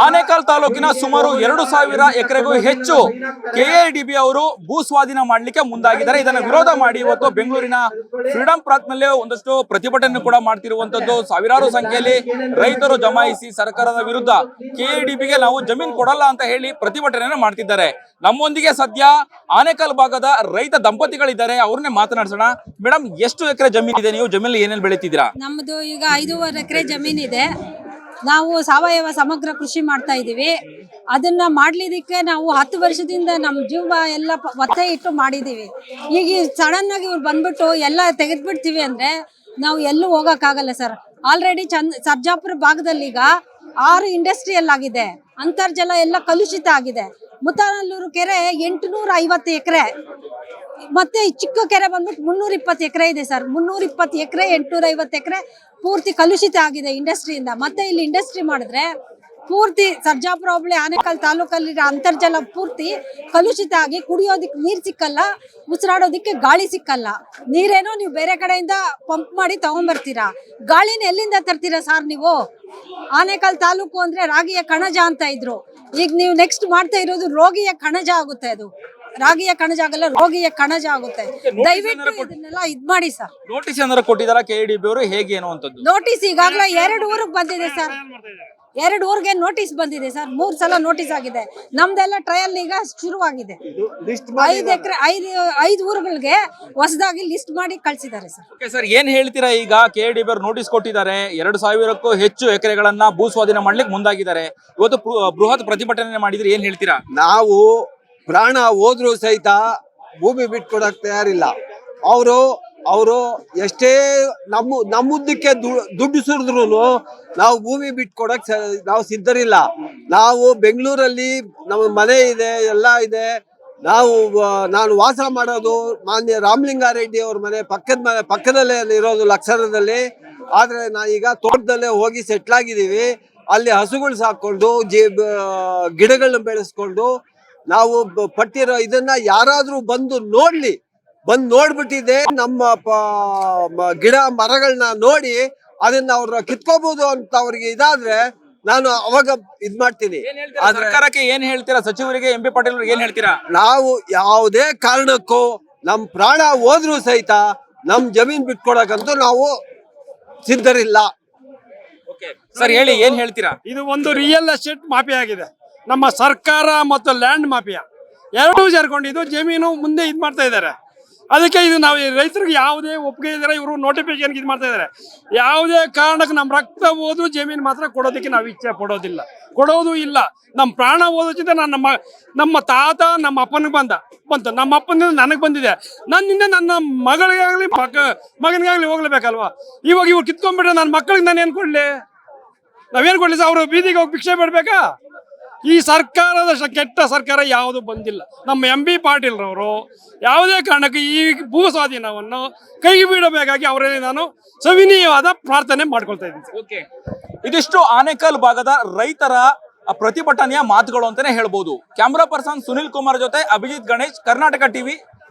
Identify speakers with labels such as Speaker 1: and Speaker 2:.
Speaker 1: ಆನೇಕಲ್ ತಾಲೂಕಿನ ಸುಮಾರು ಎರಡು ಸಾವಿರ ಎಕರೆಗೂ ಹೆಚ್ಚು ಕೆಎಡಿಬಿ ಅವರು ಭೂ ಸ್ವಾಧೀನ ಮಾಡಲಿಕ್ಕೆ ಮುಂದಾಗಿದ್ದಾರೆ. ಇದನ್ನು ವಿರೋಧ ಮಾಡಿ ಇವತ್ತು ಬೆಂಗಳೂರಿನ ಫ್ರೀಡಂ ಪ್ರಾತ್ನಲ್ಲಿ ಒಂದಷ್ಟು ಪ್ರತಿಭಟನೆ ಕೂಡ ಮಾಡ್ತಿರುವಂತದ್ದು. ಸಾವಿರಾರು ಸಂಖ್ಯೆಯಲ್ಲಿ ರೈತರು ಜಮಾಯಿಸಿ ಸರ್ಕಾರದ ವಿರುದ್ಧ ಕೆಎಡಿಬಿಗೆ ನಾವು ಜಮೀನ್ ಕೊಡಲ್ಲ ಅಂತ ಹೇಳಿ ಪ್ರತಿಭಟನೆಯನ್ನು ಮಾಡ್ತಿದ್ದಾರೆ. ನಮ್ಮೊಂದಿಗೆ ಸದ್ಯ ಆನೇಕಲ್ ಭಾಗದ ರೈತ ದಂಪತಿಗಳಿದ್ದಾರೆ. ಅವ್ರನ್ನೇ ಮಾತನಾಡ್ಸೋಣ. ಮೇಡಮ್ ಎಷ್ಟು ಎಕರೆ ಜಮೀನ್ ಇದೆ ನೀವು ಜಮೀನಲ್ಲಿ ಏನೇನು ಬೆಳೀತಿದ್ದೀರಾ?
Speaker 2: ನಮ್ಮದು ಈಗ ಐದೂವರೆ ಎಕರೆ ಜಮೀನಿದೆ. ನಾವು ಸಾವಯವ ಸಮಗ್ರ ಕೃಷಿ ಮಾಡ್ತಾ ಇದ್ದೀವಿ. ಅದನ್ನ ಮಾಡ್ಲಿದಕ್ಕೆ ನಾವು ಹತ್ತು ವರ್ಷದಿಂದ ನಮ್ಮ ಜೀವ ಎಲ್ಲ ಒತ್ತೆ ಇಟ್ಟು ಮಾಡಿದೀವಿ ಈಗ ಸಡನ್ ಆಗಿ ಇವ್ರು ಬಂದ್ಬಿಟ್ಟು ಎಲ್ಲ ತೆಗೆದ್ಬಿಡ್ತೀವಿ ಅಂದ್ರೆ ನಾವು ಎಲ್ಲೂ ಹೋಗಕ್ಕಾಗಲ್ಲ ಸರ್. ಆಲ್ರೆಡಿ ಚಂದ್, ಸರ್ಜಾಪುರ ಭಾಗದಲ್ಲಿ ಈಗ ಆರು ಇಂಡಸ್ಟ್ರಿಯಲ್ ಆಗಿದೆ. ಅಂತರ್ಜಲ ಎಲ್ಲ ಕಲುಷಿತ ಆಗಿದೆ. ಮುತ್ತಾನಲ್ಲೂರು ಕೆರೆ ಎಂಟುನೂರ ಐವತ್ತು ಎಕರೆ. ಮತ್ತೆ ಚಿಕ್ಕ ಕೆರೆ ಬಂದ್ಬಿಟ್ಟು ಮುನ್ನೂರ ಇಪ್ಪತ್ತು ಎಕರೆ ಇದೆ ಸರ್. ಮುನ್ನೂರ ಇಪ್ಪತ್ತು ಎಕರೆ, ಎಂಟುನೂರ ಐವತ್ತು ಎಕರೆ. ಪೂರ್ತಿ ಕಲುಷಿತ ಆಗಿದೆ ಇಂಡಸ್ಟ್ರಿಯಿಂದ. ಮತ್ತೆ ಇಲ್ಲಿ ಇಂಡಸ್ಟ್ರಿ ಮಾಡಿದ್ರೆ ಪೂರ್ತಿ ಸರ್ಜಾಪುರ, ಹೋಬಳಿ, ಆನೇಕಲ್ ತಾಲೂಕಲ್ಲಿ ಅಂತರ್ಜಲ ಪೂರ್ತಿ ಕಲುಷಿತ ಆಗಿ ಕುಡಿಯೋದಿಕ್ಕೆ ನೀರು ಸಿಕ್ಕಲ್ಲ, ಉಸಿರಾಡೋದಿಕ್ಕೆ ಗಾಳಿ ಸಿಕ್ಕಲ್ಲ. ನೀರೇನೋ ನೀವು ಬೇರೆ ಕಡೆಯಿಂದ ಪಂಪ್ ಮಾಡಿ ತಗೊಂಡ್ಬರ್ತೀರಾ ಗಾಳಿನ ಎಲ್ಲಿಂದ ತರ್ತೀರಾ ಸರ್ ನೀವು? ಆನೇಕಲ್ ತಾಲೂಕು ಅಂದ್ರೆ ರಾಗಿಯ ಕಣಜ ಅಂತ ಇದ್ರು. ಈಗ ನೀವು ನೆಕ್ಸ್ಟ್ ಮಾಡ್ತಾ ಇರೋದು ರೋಗಿಯ ಕಣಜ ಆಗುತ್ತೆ ಅದು. ರಾಗಿಯ ಕಣಜ ಆಗಲ್ಲ ರೋಗಿಯ ಕಣಜ ಆಗುತ್ತೆ. ದಯವಿಟ್ಟು ಇದನ್ನೆಲ್ಲ ಇದ್ ಮಾಡಿ ಸರ್.
Speaker 1: ನೋಟಿಸ್ ಏನಾದ್ರು ಕೊಟ್ಟಿದಾರ ಕೆಡಿಬಿ ಅವರು? ಹೇಗೆ ಅನ್ನುವಂಥದ್ದು
Speaker 2: ನೋಟಿಸ್ ಈಗಾಗಲೇ ಎರಡು ಊರಿಗೆ ಬಂದಿದೆ ಸರ್. ಎರಡು ಊರಿಗೆ ನೋಟಿಸ್ ಬಂದಿದೆ ಸರ್. ಮೂರ್ ಸಲ ನೋಟಿಸ್ ಆಗಿದೆ. ನಮ್ದೆಲ್ಲ ಟ್ರಯಲ್ ಈಗ ಶುರುವಾಗಿದೆ. ಐದು ಎಕರೆ ಐದು ಐದು ಊರುಗಳಿಗೆ ಹೊಸದಾಗಿ ಲಿಸ್ಟ್ ಮಾಡಿ ಕಳ್ಸಿದ್ದಾರೆ ಸರ್.
Speaker 1: ಓಕೆ ಸರ್ ಏನ್ ಹೇಳ್ತೀರಾ ಈಗ? ಕೆಎಡಿಬಿ ಅವರು ನೋಟಿಸ್ ಕೊಟ್ಟಿದ್ದಾರೆ. ಎರಡು ಸಾವಿರಕ್ಕೂ ಹೆಚ್ಚು ಎಕರೆಗಳನ್ನ ಭೂ ಸ್ವಾಧೀನ ಮಾಡ್ಲಿಕ್ಕೆ ಮುಂದಾಗಿದ್ದಾರೆ. ಇವತ್ತು ಬೃಹತ್ ಪ್ರತಿಭಟನೆ ಮಾಡಿದ್ರೆ ಏನ್ ಹೇಳ್ತೀರಾ?
Speaker 3: ನಾವು ಪ್ರಾಣ ಹೋದ್ರು ಸಹಿತ ಭೂಮಿ ಬಿಟ್ಕೊಡಕ್ ತಯಾರಿಲ್ಲ. ಅವರು ಅವರು ಎಷ್ಟೇ ನಮ್ಮ ನಮ್ಮುದಕ್ಕೆ ದುಡ್ಡು ಸುರಿದ್ರು ನಾವು ಭೂಮಿ ಬಿಟ್ಕೊಡಕ್ ನಾವು ಸಿದ್ಧರಿಲ್ಲ. ನಾವು ಬೆಂಗಳೂರಲ್ಲಿ ನಮ್ಮ ಮನೆ ಇದೆ, ಎಲ್ಲ ಇದೆ. ನಾವು ನಾನು ವಾಸ ಮಾಡೋದು ಮಾನ್ಯ ರಾಮಲಿಂಗಾರೆಡ್ಡಿ ಅವ್ರ ಮನೆ ಪಕ್ಕದ ಮನೆ, ಪಕ್ಕದಲ್ಲೇ ಇರೋದು ಲಕ್ಷಣದಲ್ಲಿ ಆದರೆ ನಾವೀಗ ತೋಟದಲ್ಲೇ ಹೋಗಿ ಸೆಟ್ಲ್ ಆಗಿದ್ದೀವಿ ಅಲ್ಲಿ ಹಸುಗಳು ಸಾಕೊಂಡು ಜೀ ಗಿಡಗಳನ್ನ ಬೆಳೆಸ್ಕೊಂಡು ನಾವು ಪಟ್ಟಿರೋ ಇದನ್ನ ಯಾರಾದ್ರೂ ಬಂದು ನೋಡ್ಲಿ. ಬಂದು ನೋಡ್ಬಿಟ್ಟಿದೆ. ನಮ್ಮ ಪ- ಗಿಡ ಮರಗಳನ್ನ ನೋಡಿ ಅದನ್ನ ಅವ್ರ ಕಿತ್ಕೋಬಹುದು ಅಂತ ಅವ್ರಿಗೆ ಇದಾದ್ರೆ ನಾನು ಅವಾಗ ಇದ್ ಮಾಡ್ತೀನಿ.
Speaker 1: ಸರ್ಕಾರಕ್ಕೆ ಏನ್ ಹೇಳ್ತೀರಾ? ಸಚಿವರಿಗೆ ಎಂ ಪಿ ಪಾಟೀಲ್ ಏನ್ ಹೇಳ್ತೀರಾ?
Speaker 3: ನಾವು ಯಾವುದೇ ಕಾರಣಕ್ಕೂ ನಮ್ ಪ್ರಾಣ ಹೋದ್ರು ಸಹಿತ ನಮ್ ಜಮೀನ್ ಬಿಟ್ಕೊಡಕಂತೂ ನಾವು ಸಿದ್ಧರಿಲ್ಲ.
Speaker 1: ಸರ್ ಹೇಳಿ ಏನ್ ಹೇಳ್ತೀರಾ?
Speaker 4: ಇದು ಒಂದು ರಿಯಲ್ ಎಸ್ಟೇಟ್ ಮಾಫಿ ಆಗಿದೆ. ನಮ್ಮ ಸರ್ಕಾರ ಮತ್ತು ಲ್ಯಾಂಡ್ ಮಾಫಿಯಾ ಎರಡೂ ಸೇರ್ಕೊಂಡಿದ್ದು, ಜಮೀನು ಮುಂದೆ ಇದು ಮಾಡ್ತಾ ಇದ್ದಾರೆ. ಅದಕ್ಕೆ ಇದು ನಾವು ರೈತರಿಗೆ ಯಾವುದೇ ಒಪ್ಪಿಗೆ ಇದ್ದಾರೆ ಇವರು ನೋಟಿಫಿಕೇಶನ್ ಇದು ಮಾಡ್ತಾ ಇದ್ದಾರೆ. ಯಾವುದೇ ಕಾರಣಕ್ಕೆ ನಮ್ಮ ರಕ್ತ ಓದು ಜಮೀನು ಮಾತ್ರ ಕೊಡೋದಕ್ಕೆ ನಾವು ಇಚ್ಛೆ ಪಡೋದಿಲ್ಲ. ಕೊಡೋದು ಇಲ್ಲ. ನಮ್ಮ ಪ್ರಾಣ ಓದೋದ್ರಿಂದ ನಾನು ನಮ್ಮ ನಮ್ಮ ತಾತ, ನಮ್ಮ ಅಪ್ಪನಿಗೆ ಬಂದ, ಬಂತು. ನಮ್ಮ ಅಪ್ಪನಿಂದ ನನಗೆ ಬಂದಿದೆ. ನನ್ನಿಂದ ನನ್ನ ಮಗಳಿಗಾಗಲಿ, ಮಗ, ಮಗನಿಗಾಗಲಿ ಹೋಗ್ಲೇಬೇಕಲ್ವಾ? ಇವಾಗ ಇವ್ರು ಕಿತ್ಕೊಂಡ್ಬಿಟ್ರೆ ನನ್ನ ಮಕ್ಕಳಿಗೆ ನಾನು ಏನು ಕೊಡಲಿ? ನಾವೇನು ಕೊಡಲಿ ಸರ್? ಅವರು ಬೀದಿಗೆ ಹೋಗಿ ಭಿಕ್ಷೆ ಬಿಡ್ಬೇಕಾ? ಈ ಸರ್ಕಾರದ ಕೆಟ್ಟ ಸರ್ಕಾರ ಯಾವುದು ಬಂದಿಲ್ಲ. ನಮ್ಮ ಎಂ ಬಿ ಪಾಟೀಲ್ರವರು ಯಾವುದೇ ಕಾರಣಕ್ಕೆ ಈ ಭೂ ಸ್ವಾಧೀನವನ್ನು ಕೈ ಬಿಡಬೇಕಾಗಿ ಅವರಲ್ಲಿ ನಾನು ಸವಿನೀಯವಾದ ಪ್ರಾರ್ಥನೆ ಮಾಡ್ಕೊಳ್ತಾ ಇದ್ದೀನಿ
Speaker 1: ಓಕೆ. ಇದಿಷ್ಟು ಆನೇಕಲ್ ಭಾಗದ ರೈತರ ಪ್ರತಿಭಟನೆಯ ಮಾತುಗಳು ಅಂತಾನೆ ಹೇಳ್ಬೋದು. ಕ್ಯಾಮ್ರಾ ಪರ್ಸನ್ ಸುನಿಲ್ ಕುಮಾರ್ ಜೊತೆ ಅಭಿಜಿತ್ ಗಣೇಶ್, ಕರ್ನಾಟಕ ಟಿವಿ